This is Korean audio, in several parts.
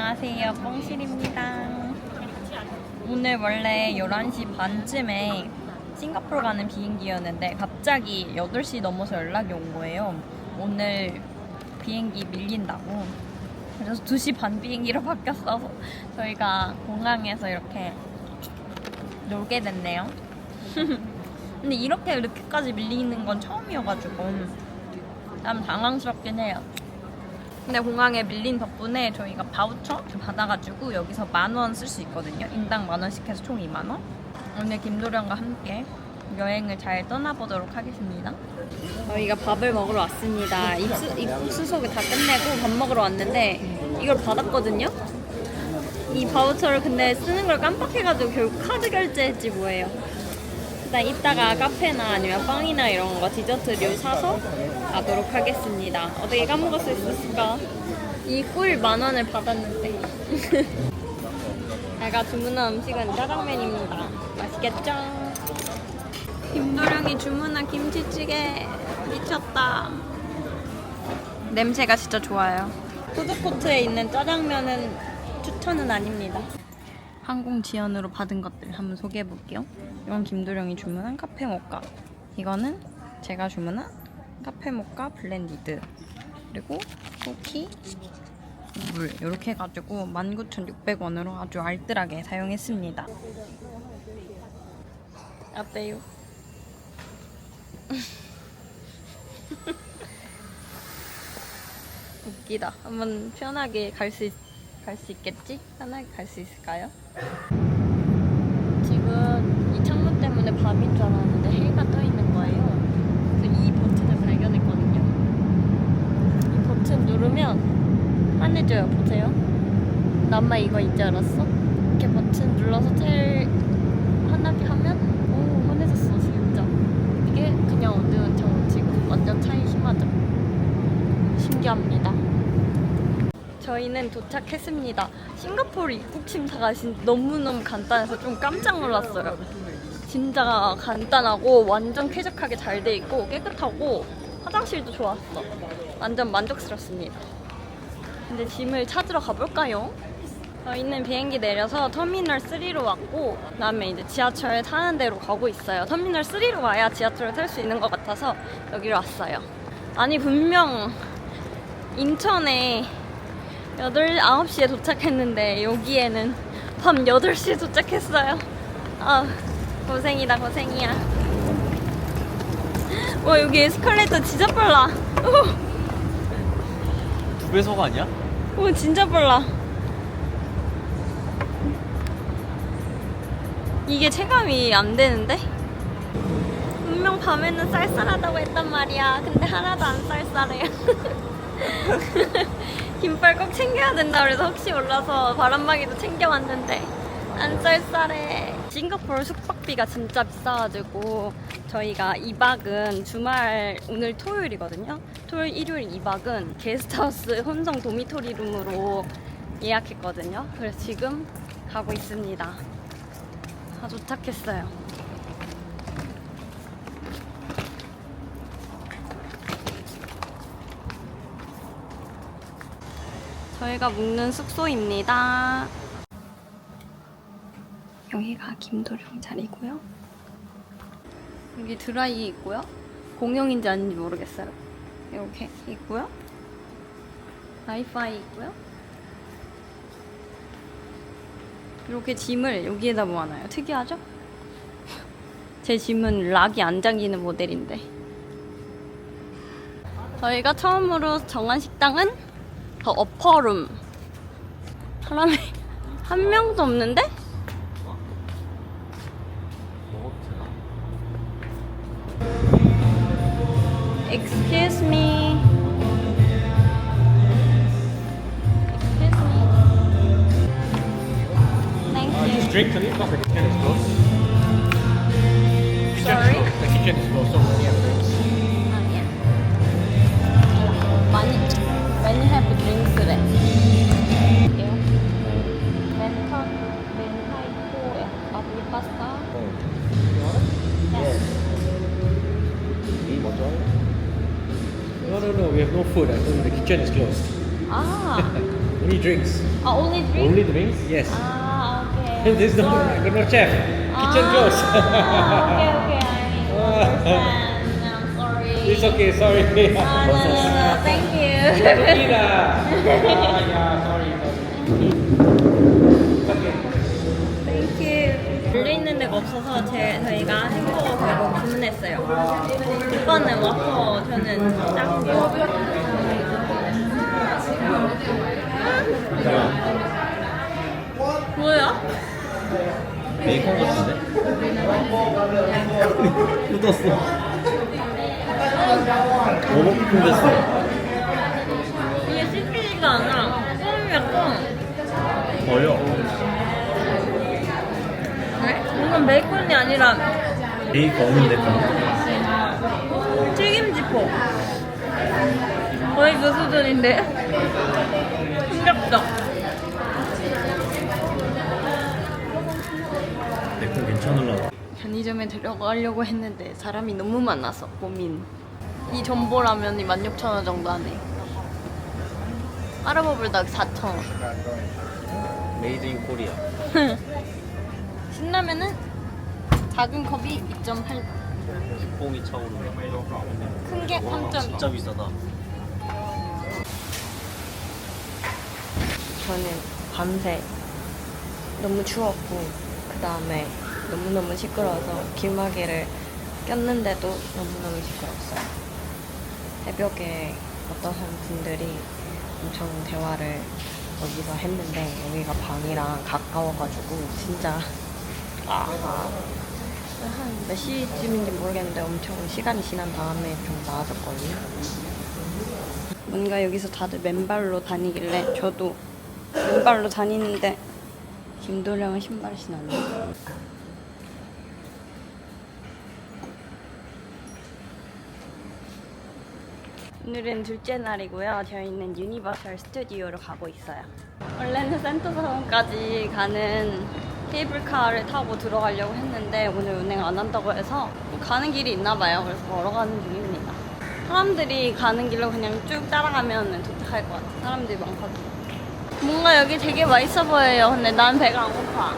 안녕하세요. 뽕실입니다. 오늘 원래 11시 반쯤에 싱가포르 가는 비행기였는데 갑자기 8시 넘어서 연락이 온 거예요. 오늘 비행기 밀린다고. 그래서 2시 반 비행기로 바뀌었어서 저희가 공항에서 이렇게 놀게 됐네요. 근데 이렇게 이렇게까지 밀리는 건 처음이어가지고 좀 당황스럽긴 해요. 근데 공항에 밀린 덕분에 저희가 바우처 받아가지고 여기서 만 원 쓸 수 있거든요. 인당 만 원씩 해서 총 2만 원. 오늘 김도령과 함께 여행을 잘 떠나보도록 하겠습니다. 저희가 밥을 먹으러 왔습니다. 입수, 입수속을 다 끝내고 밥 먹으러 왔는데 이걸 받았거든요. 이 바우처를 근데 쓰는 걸 깜빡해가지고 결국 카드 결제했지 뭐예요. 일단 이따가 카페나 아니면 빵이나 이런 거 디저트류 사서 가도록 하겠습니다. 어떻게 까먹을 수 있었을까? 이 꿀 만 원을 받았는데. 제가 주문한 음식은 짜장면입니다. 맛있겠죠? 김도령이 주문한 김치찌개 미쳤다. 냄새가 진짜 좋아요. 푸드코트에 있는 짜장면은 추천은 아닙니다. 항공 지원으로 받은 것들 한번 소개해 볼게요. 이건 김도령이 주문한 카페 모카. 이거는 제가 주문한 카페 모카 블렌디드. 그리고 쿠키, 물 이렇게 해가지고 19,600원으로 아주 알뜰하게 사용했습니다. 어때요? 웃기다. 한번 편하게 갈 수 갈 수 있겠지? 편하게 갈 수 있을까요? 지금 이 창문 때문에 밤인 줄 알았는데 해가 떠 있는 거예요. 그래서 이 버튼을 발견했거든요. 이 버튼 누르면 환해져요. 보세요. 남마 이거 이제 알았어? 이렇게 버튼 눌러서 텔 환하게 하면 오 환해졌어 진짜. 이게 그냥 어두운 창문 지금 완전 차이 심하죠? 신기합니다. 저희는 도착했습니다. 싱가포르 입국 심사가 진 너무너무 간단해서 좀 깜짝 놀랐어요. 진짜 간단하고 완전 쾌적하게 잘 돼 있고 깨끗하고 화장실도 좋았어. 완전 만족스럽습니다. 근데 짐을 찾으러 가볼까요? 저희는 비행기 내려서 터미널 3로 왔고 그다음에 이제 지하철 타는 데로 가고 있어요. 터미널 3로 와야 지하철을 탈 수 있는 것 같아서 여기로 왔어요. 아니 분명 인천에 8, 9시에 도착했는데 여기에는 밤 8시에 도착했어요. 아, 고생이다, 고생이야. 와, 여기 에스컬레이터 진짜 빨라. 오, 두 배속 아니야? 오 진짜 빨라. 이게 체감이 안 되는데? 분명 밤에는 쌀쌀하다고 했단 말이야. 근데 하나도 안 쌀쌀해요. 긴팔 꼭 챙겨야 된다 그래서 혹시 몰라서 바람막이도 챙겨왔는데 안 쌀쌀해. 싱가포르 숙박비가 진짜 비싸가지고 저희가 2박은 주말 오늘 토요일이거든요. 토요일, 일요일 2박은 게스트하우스 혼성 도미토리 룸으로 예약했거든요. 그래서 지금 가고 있습니다. 아 도착했어요. 저희가 묵는 숙소입니다. 여기가 김도령 자리고요. 여기 드라이 있고요. 공용인지 아닌지 모르겠어요. 이렇게 있고요. 와이파이 있고요. 이렇게 짐을 여기에다 모아놔요. 특이하죠? 제 짐은 락이 안 잠기는 모델인데. 저희가 처음으로 정한 식당은 더 어퍼룸. 사람이 한 명도 없는데? Because the kitchen is closed. Kitchen is Sorry? closed. The kitchen is closed, so we have drinks. 아, 예. 많이 많이 have drinks 그래. 볼게요. 멘턴 멘타이코에 아블리 파스타. Yes. Me, 먼저 할래? No, no, no. We have no food. I told you the kitchen is closed. 아, Only drinks. 아, only drink? Only drinks? Yes. 아, There's no, no chef. Kitchen closed. 아, 오케이, 오케이. I understand. I'm sorry. It's okay, sorry. 아, no, no, no. Thank you. Tequila. ah, yeah, sorry. sorry. Okay. 땡큐. 열려있는 데가 없어서 제, 저희가 햄버거 결국 주문했어요. 오빠는 와퍼, 저는 짱구. 뭐야? 베이컨 같은데? 묻었어. 오버쿠킹 됐어. 이게 씹히지가 않아. 좀 약간, 어려. 네? 이건 베이컨이 아니라 베이컨은 됐다. 튀김지포. 거의 그 수준인데? 충격적. 내거 괜찮을라. 편의점에 들어가려고 했는데 사람이 너무 많아서 고민. 이 전보라면이 16,000원 정도 하네. 아르버블닭 4,000원. 메이드 인 코리아. 신라면은 작은 컵이 2.8, 뽕이 차오르네. 큰게 3.2. 진짜 비싸다. 저는 밤새 너무 추웠고 그 다음에 너무너무 시끄러워서 귀마개를 꼈는데도 너무너무 시끄러웠어요. 새벽에 어떤 분들이 엄청 대화를 여기서 했는데 여기가 방이랑 가까워가지고 진짜 아, 한 몇 시쯤인지 모르겠는데 엄청 시간이 지난 다음에 좀 나아졌거든요. 뭔가 여기서 다들 맨발로 다니길래 저도 맨발로 다니는데 김도령은 신발을 신었네. 오늘은 둘째 날이고요. 저희는 유니버설 스튜디오로 가고 있어요. 원래는 센터사원까지 가는 케이블카를 타고 들어가려고 했는데 오늘 운행 안 한다고 해서 가는 길이 있나 봐요. 그래서 걸어가는 중입니다. 사람들이 가는 길로 그냥 쭉 따라가면 도착할 것 같아요. 사람들이 많거든요. 뭔가 여기 되게 맛있어 보여요. 근데 난 배가 안 고파.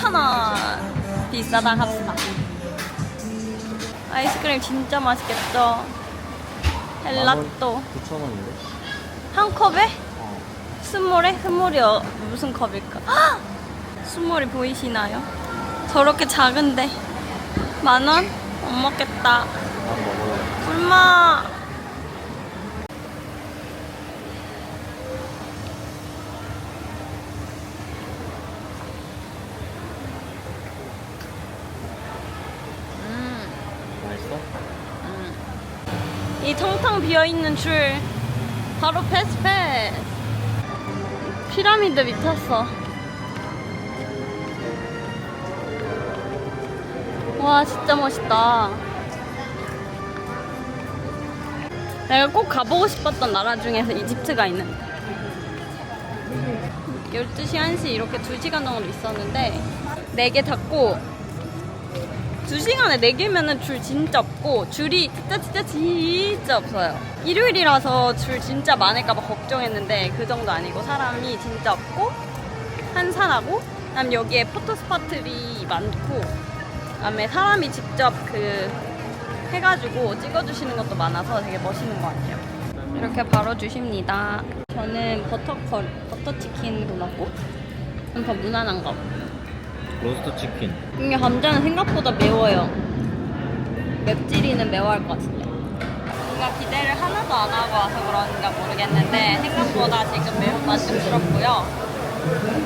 5,000원. 비싸다 합시다. 아이스크림 진짜 맛있겠죠? 헬라또. 9,000원인데? 한 컵에? 어. 스몰에? 스몰이 어, 무슨 컵일까? 헉! 스몰이 보이시나요? 저렇게 작은데 만 원? 못 먹겠다. 난 먹어요. 굶마. 음, 맛있어? 음. 이 텅텅 비어 있는 줄 바로 패스패스. 피라미드 미쳤어. 와 진짜 멋있다. 내가 꼭 가보고 싶었던 나라 중에서 이집트가 있는데 12시 1시 이렇게 2시간 정도 있었는데 4개 탔고 2시간에 4개면은 줄 진짜 없고 줄이 진짜 진짜 진짜 없어요 일요일이라서 줄 진짜 많을까봐 걱정했는데 그 정도 아니고 사람이 진짜 없고 한산하고 그다음 여기에 포토 스팟들이 많고 그다음에 사람이 직접 그 해가지고 찍어주시는 것도 많아서 되게 멋있는 것 같아요. 이렇게 바로 주십니다. 저는 버터컬, 버터치킨 골랐고 좀 더 무난한 거. 로스트 치킨. 이게 감자는 생각보다 매워요. 맵찔이는 매워할 것 같은데. 뭔가 기대를 하나도 안 하고 와서 그런가 모르겠는데 생각보다 지금 매우 만족스럽고요.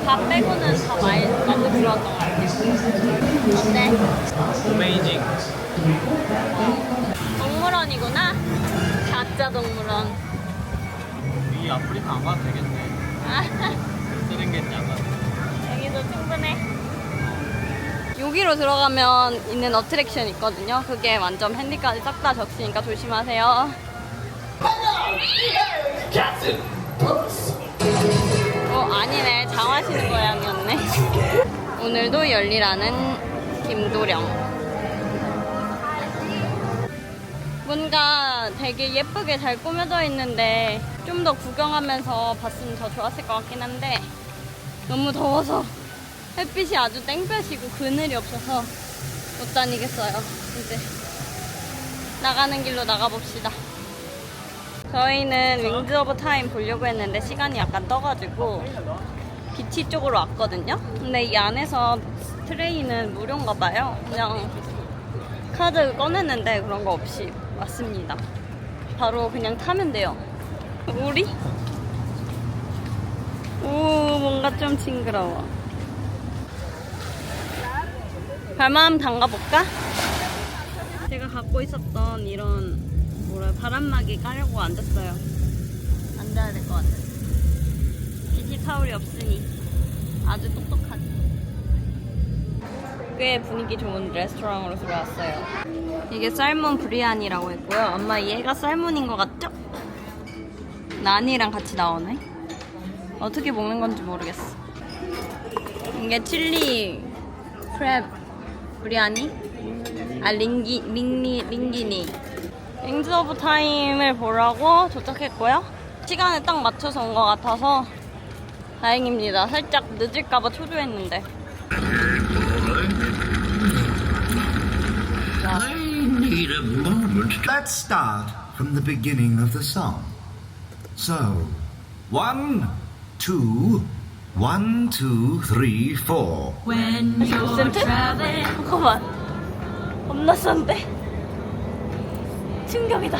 밥 빼고는 다 많이 만족스러웠던 것 같아요. 어때? 어메이징. 동물원이구나. 가짜 동물원. 이 아프리카 안 가도 되겠네. 쓰는 게안 가도 여기로 들어가면 있는 어트랙션 있거든요. 그게 완전 핸디까지 싹 다 적시니까 조심하세요. 어, 아니네. 장화시는 고양이였네. 오늘도 열리라는 김도령. 뭔가 되게 예쁘게 잘 꾸며져 있는데 좀 더 구경하면서 봤으면 더 좋았을 것 같긴 한데 너무 더워서 햇빛이 아주 땡볕이고 그늘이 없어서 못 다니겠어요. 이제 나가는 길로 나가봅시다. 저희는 윙즈 오브 타임 보려고 했는데 시간이 약간 떠가지고 비치 쪽으로 왔거든요. 근데 이 안에서 트레이는 무료인가 봐요. 그냥 카드 꺼냈는데 그런 거 없이 왔습니다. 바로 그냥 타면 돼요. 우리? 오, 뭔가 좀 징그러워. 발마음 담가볼까? 제가 갖고 있었던 이런 뭐라 바람막이 까려고 앉았어요. 앉아야 될 것 같아요. 비치 타올이 없으니 아주 똑똑하지. 꽤 분위기 좋은 레스토랑으로 들어왔어요. 이게 살몬 브리안이라고 했고요. 아마 얘가 살몬인 것 같죠? 난이랑 같이 나오네. 어떻게 먹는 건지 모르겠어. 이게 칠리 크랩 브리아니? 아 링기 링니 링기니. 링즈 오브 타임을 보라고 도착했고요. 시간에 딱 맞춰서 온 것 같아서 다행입니다. 살짝 늦을까봐 초조했는데. I need a moment. Let's start from the beginning of the song. So, one, two, one, two, three, four. 센트? 잠깐만. 겁나 싼데? 충격이다.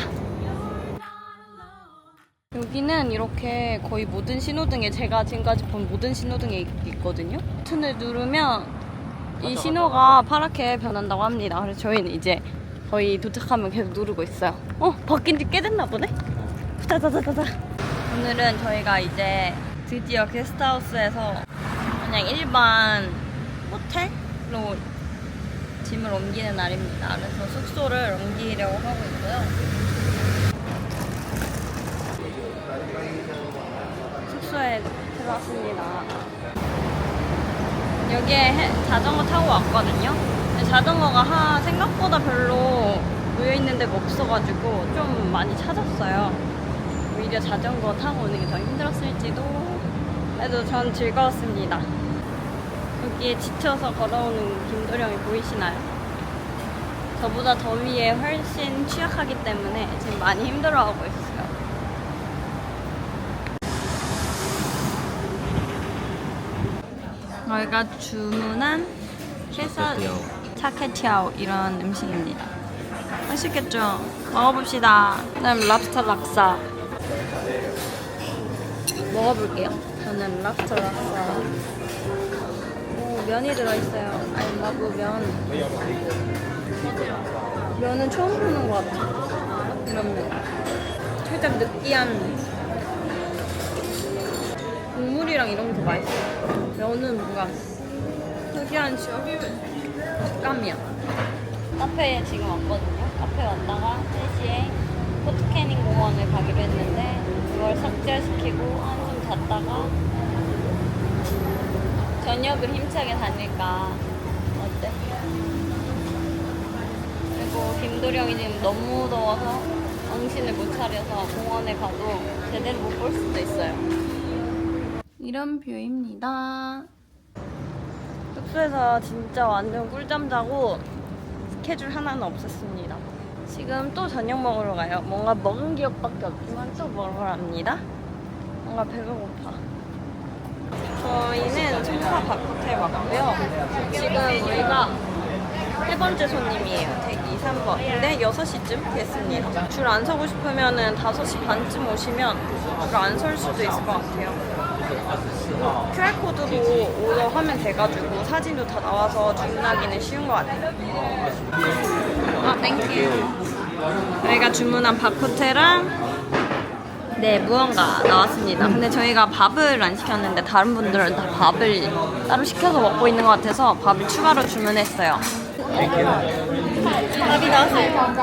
여기는 이렇게 거의 모든 신호등에 제가 지금까지 본 모든 신호등에 있- 있거든요. 버튼을 누르면 이 신호가 파랗게 변한다고 합니다. 그래서 저희는 이제 거의 도착하면 계속 누르고 있어요. 어? 바뀐 지 꽤 됐나 보네? 따다다다다. 오늘은 저희가 이제 드디어 게스트하우스에서 그냥 일반 호텔로 짐을 옮기는 날입니다. 그래서 숙소를 옮기려고 하고 있고요. 숙소에 들어왔습니다. 여기에 해- 자전거 타고 왔거든요. 자전거가 하, 생각보다 별로 모여 있는 데가 없어가지고 좀 많이 찾았어요. 오히려 자전거 타고 오는 게 더 힘들었을지도. 그래도 전 즐거웠습니다. 여기에 지쳐서 걸어오는 김도령이 보이시나요? 저보다 더위에 훨씬 취약하기 때문에 지금 많이 힘들어하고 있어요. 저희가 주문한 캐서 차케티아오 이런 음식입니다. 맛있겠죠? 먹어봅시다. 그다음 랍스터 락사 먹어볼게요. 저는 랍스터 락사. 오, 면이 들어있어요. I love 면. 면은 처음 보는 것 같아. 이런 면. 살짝 느끼한 국물이랑 이런 게 더 맛있어요. 면은 뭔가 특이한 식감이야. 카페에 지금 왔거든요. 카페 왔다가 3시에 포트캐닝 공원을 가기로 했는데 그걸 삭제시키고 한숨 잤다가 저녁을 힘차게 다닐까 어때? 그리고 김도령이 지금 너무 더워서 정신을 못 차려서 공원에 가도 제대로 못 볼 수도 있어요. 이런 뷰입니다. 숙소에서 진짜 완전 꿀잠 자고 스케줄 하나는 없었습니다. 지금 또 저녁 먹으러 가요. 뭔가 먹은 기억밖에 없지만 또 먹으러 갑니다. 뭔가 배가 고파. 저희는 청파 바코텔 왔고요. 지금 우리가 세 번째 손님이에요. 대기 3번. 근데 6시쯤 됐습니다. 줄 안 서고 싶으면은 5시 반쯤 오시면 줄 안 설 수도 있을 것 같아요. QR코드로 오더 하면 돼가지고 사진도 다 나와서 주문하기는 쉬운 것 같아요. 아, 땡큐. 저희가 주문한 바코테랑 네, 무언가 나왔습니다. 근데 저희가 밥을 안 시켰는데 다른 분들은 다 밥을 따로 시켜서 먹고 있는 것 같아서 밥을 추가로 주문했어요. 밥이 나왔어요.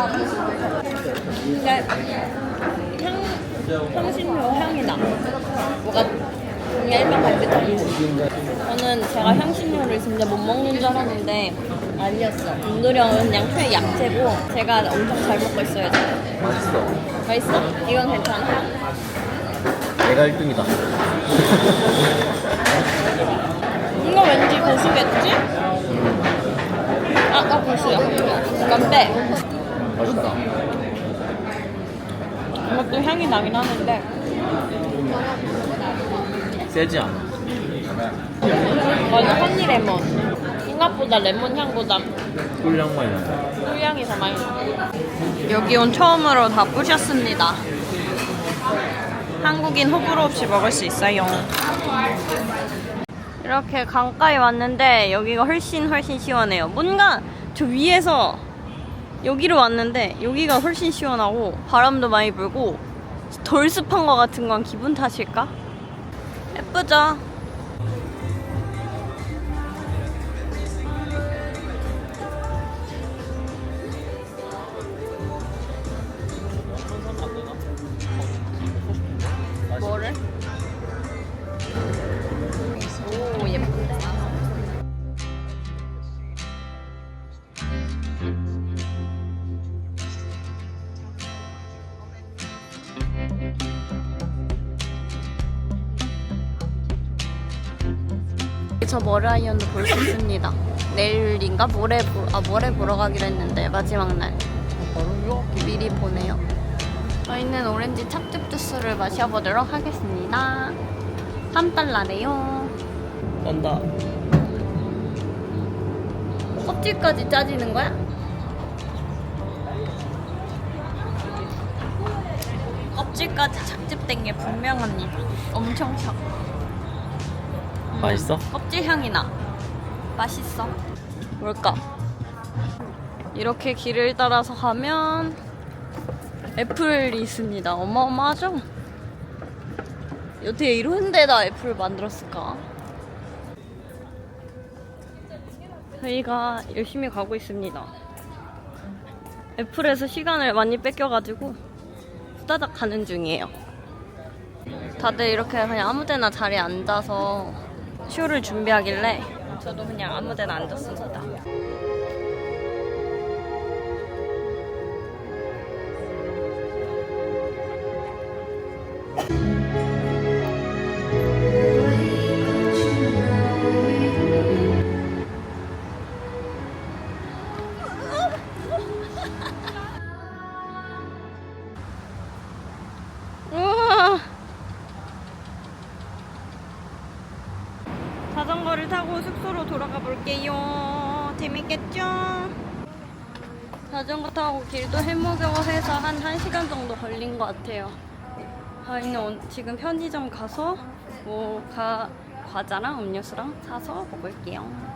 근데 향, 향신료 향이 나. 뭐가 그냥 일반. 저는 제가 향신료를 진짜 못 먹는 줄 알았는데 아니었어. 운두령은 그냥 회 야채고 제가 엄청 잘 먹고 있어요. 지금. 맛있어. 맛있어? 이건 괜찮아? 내가 1등이다. 이거 왠지 고수겠지? 아, 아 고수야. 이건 빼. 맛있다. 이것도 향이 나긴 하는데 세지 않아. 맞아 허니 레몬. 생각보다 레몬 향보다 꿀향만 나. 꿀향이 더 많이 나. 여기 온 처음으로 다 부셨습니다. 한국인 호불호 없이 먹을 수 있어요. 이렇게 강가에 왔는데 여기가 훨씬 훨씬 시원해요. 뭔가 저 위에서 여기로 왔는데 여기가 훨씬 시원하고 바람도 많이 불고 덜 습한 것 같은 건 기분 탓일까? 예쁘죠? 저 머라이언도 볼 수 있습니다. 내일인가 모레 보, 아 모레 보러 가기로 했는데 마지막 날 미리 보내요. 저희는 오렌지 찹즙 주스를 마셔보도록 하겠습니다. 3달러래요. 떤다. 껍질까지 짜지는 거야? 껍질까지 착즙된 게 분명합니다. 엄청 셔. 음, 맛있어? 껍질 향이 나. 맛있어. 뭘까? 이렇게 길을 따라서 가면 애플이 있습니다. 어마어마하죠? 어떻게 이런 데다 애플을 만들었을까? 저희가 열심히 가고 있습니다. 애플에서 시간을 많이 뺏겨가지고 후다닥 가는 중이에요. 다들 이렇게 그냥 아무 데나 자리에 앉아서 쇼를 준비하길래 저도 그냥 아무 데나 앉았습니다. 가 볼게요. 재밌겠죠? 자전거 타고 길도 해먹여 해서 한 1시간 정도 걸린 것 같아요. 저희는 온- 지금 편의점 가서 뭐 가, 과자랑 음료수랑 사서 먹을게요.